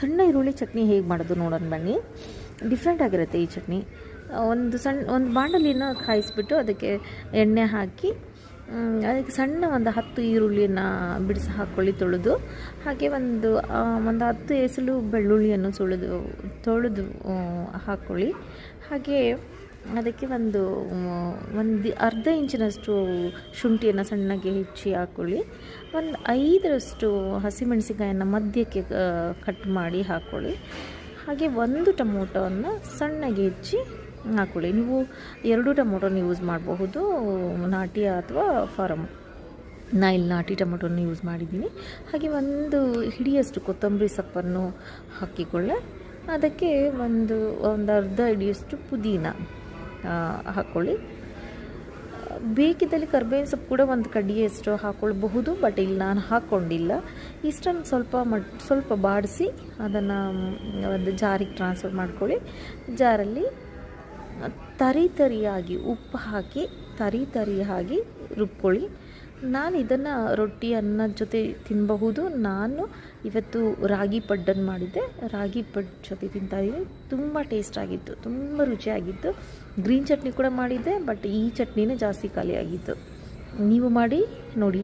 ಸಣ್ಣ ಈರುಳ್ಳಿ ಚಟ್ನಿ ಹೇಗೆ ಮಾಡೋದು ನೋಡೋಣ ಬನ್ನಿ. ಡಿಫ್ರೆಂಟ್ ಆಗಿರುತ್ತೆ ಈ ಚಟ್ನಿ. ಒಂದು ಸಣ್ಣ ಒಂದು ಬಾಣಲಿನ ಕಾಯಿಸ್ಬಿಟ್ಟು ಅದಕ್ಕೆ ಎಣ್ಣೆ ಹಾಕಿ ಅದಕ್ಕೆ ಸಣ್ಣ ಒಂದು ಹತ್ತು ಈರುಳ್ಳಿಯನ್ನು ಬಿಡಿಸಿ ಹಾಕ್ಕೊಳ್ಳಿ ತೊಳೆದು, ಹಾಗೆ ಒಂದು ಒಂದು ಹತ್ತು ಎಸಲು ಬೆಳ್ಳುಳ್ಳಿಯನ್ನು ಸುಳಿದು, ತೊಳೆದು ಹಾಕ್ಕೊಳ್ಳಿ ಹಾಗೆ ಅದಕ್ಕೆ ಒಂದು ಒಂದು ಅರ್ಧ ಇಂಚಿನಷ್ಟು ಶುಂಠಿಯನ್ನು ಸಣ್ಣಗೆ ಹೆಚ್ಚಿ ಹಾಕ್ಕೊಳ್ಳಿ ಒಂದು ಐದರಷ್ಟು ಹಸಿಮೆಣಸಿಕಾಯನ್ನು ಮಧ್ಯಕ್ಕೆ ಕಟ್ ಮಾಡಿ ಹಾಕ್ಕೊಳ್ಳಿ ಹಾಗೆ ಒಂದು ಟೊಮೊಟೊವನ್ನು ಸಣ್ಣಗೆ ಹೆಚ್ಚಿ ಹಾಕ್ಕೊಳ್ಳಿ ನೀವು ಎರಡು ಟೊಮೊಟೊನ ಯೂಸ್ ಮಾಡಬಹುದು, ನಾಟಿ ಅಥವಾ ಫಾರಮ್ ನಾ ಇಲ್ಲಿ ನಾಟಿ ಟೊಮೊಟೊನ ಯೂಸ್ ಮಾಡಿದ್ದೀನಿ. ಹಾಗೆ ಒಂದು ಹಿಡಿಯಷ್ಟು ಕೊತ್ತಂಬರಿ ಸೊಪ್ಪನ್ನು ಹಾಕಿಕೊಳ್ಳೆ. ಅದಕ್ಕೆ ಒಂದು ಒಂದು ಅರ್ಧ ಹಿಡಿಯಷ್ಟು ಪುದೀನ. ಹಾಕ್ಕೊಳ್ಳಿ ಬೇಕಿದ್ದಲ್ಲಿ ಕರ್ಬೇವಿನ ಸೊಪ್ಪು ಕೂಡ ಒಂದು ಕಡ್ಡಿಯಷ್ಟು ಹಾಕ್ಕೊಳ್ಬಹುದು ಬಟ್ ಇಲ್ಲಿ ನಾನು ಹಾಕ್ಕೊಂಡಿಲ್ಲ ಇಷ್ಟನ್ನು ಸ್ವಲ್ಪ ಮಟ್, ಸ್ವಲ್ಪ ಬಾಡಿಸಿ ಅದನ್ನು ಒಂದು ಜಾರಿಗೆ ಟ್ರಾನ್ಸ್ಫರ್ ಮಾಡ್ಕೊಳ್ಳಿ. ಜಾರಲ್ಲಿ ತರಿ ತರಿಯಾಗಿ ಉಪ್ಪು ಹಾಕಿ, ತರಿ ತರಿಯಾಗಿ ರುಬ್ಕೊಳ್ಳಿ. ನಾನು ಇದನ್ನು ರೊಟ್ಟಿ ಅನ್ನದ ಜೊತೆ ತಿನ್ನಬಹುದು ನಾನು ಇವತ್ತು ರಾಗಿ ಪಡ್ಡನ್ನು ಮಾಡಿದ್ದೆ. ರಾಗಿ ಪಡ್ ಜೊತೆ ತಿಂತಾ ಇದ್ದೀನಿ ತುಂಬ ಟೇಸ್ಟ್ ಆಗಿತ್ತು. ತುಂಬ ರುಚಿಯಾಗಿತ್ತು. ಗ್ರೀನ್ ಚಟ್ನಿ ಕೂಡ ಮಾಡಿದ್ದೆ ಬಟ್ ಈ ಚಟ್ನಿನೇ ಜಾಸ್ತಿ ಖಾಲಿಯಾಗಿತ್ತು. ನೀವು ಮಾಡಿ, ನೋಡಿ.